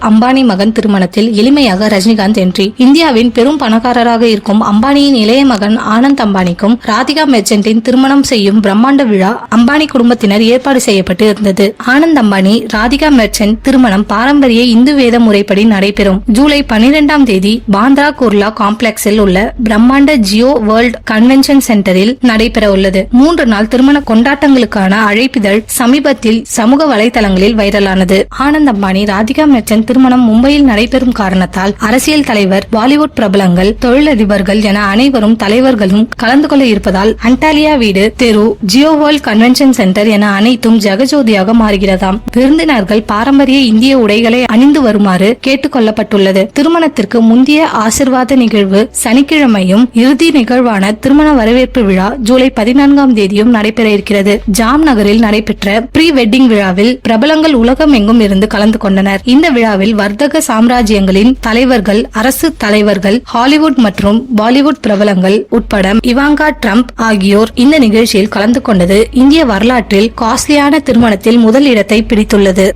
அம்பானி மகன் திருமணத்தில் எளிமையாக ரஜினிகாந்த் என்ட்ரி இந்தியாவின் பெரும் பணக்காரராக இருக்கும் அம்பானியின் இளைய மகன் ஆனந்த் அம்பானிக்கும் ராதிகா மெர்ச்சன்டின் திருமணம் செய்யும் பிரம்மாண்ட விழா அம்பானி குடும்பத்தினர் ஏற்பாடு செய்யப்பட்டு இருந்தது. ஆனந்த் அம்பானி ராதிகா மெர்ச்சன்ட் திருமணம் பாரம்பரிய இந்து வேத முறைப்படி நடைபெறும். ஜூலை பனிரெண்டாம் தேதி பாந்த்ரா குர்லா காம்ப்ளெக்ஸில் உள்ள பிரம்மாண்ட ஜியோ வேர்ல்ட் கன்வென்ஷன் சென்டரில் நடைபெற உள்ளது. மூன்று நாள் திருமண கொண்டாட்டங்களுக்கான அழைப்பிதழ் சமீபத்தில் சமூக வலைதளங்களில் வைரலானது. ஆனந்த் அம்பானி ராதிகா மெர்ச்சன் திருமணம் மும்பையில் நடைபெறும் காரணத்தால் அரசியல் தலைவர் பாலிவுட் பிரபலங்கள் தொழிலதிபர்கள் என அனைவரும் தலைவர்களும் கலந்து கொள்ள இருப்பதால் அண்டாலியா வீடு தெரு ஜியோ வேர்ல்ட் கன்வென்ஷன் சென்டர் என அனைத்தும் ஜெகஜோதியாக மாறுகிறதாம். விருந்தினர்கள் பாரம்பரிய இந்திய உடைகளை அணிந்து வருமாறு கேட்டுக் கொள்ளப்பட்டுள்ளது திருமணத்திற்கு முந்தைய ஆசிர்வாத நிகழ்வு சனிக்கிழமையும் இறுதி நிகழ்வான திருமண வரவேற்பு விழா ஜூலை பதினான்காம் தேதியும் நடைபெற இருக்கிறது. ஜாம் நகரில் நடைபெற்ற ப்ரீ வெட்டிங் விழாவில் பிரபலங்கள் உலகம் எங்கும் இருந்து கலந்து கொண்டனர். இந்த இந்தியாவில் வர்த்தக சாம்ராஜ்யங்களின் தலைவர்கள் அரசு தலைவர்கள் ஹாலிவுட் மற்றும் பாலிவுட் பிரபலங்கள் உட்பட இவாங்கா ட்ரம்ப் ஆகியோர் இந்த நிகழ்ச்சியில் கலந்து கொண்டது இந்திய வரலாற்றில் காஸ்ட்லியான திருமணத்தில் முதல் இடத்தை பிடித்துள்ளது.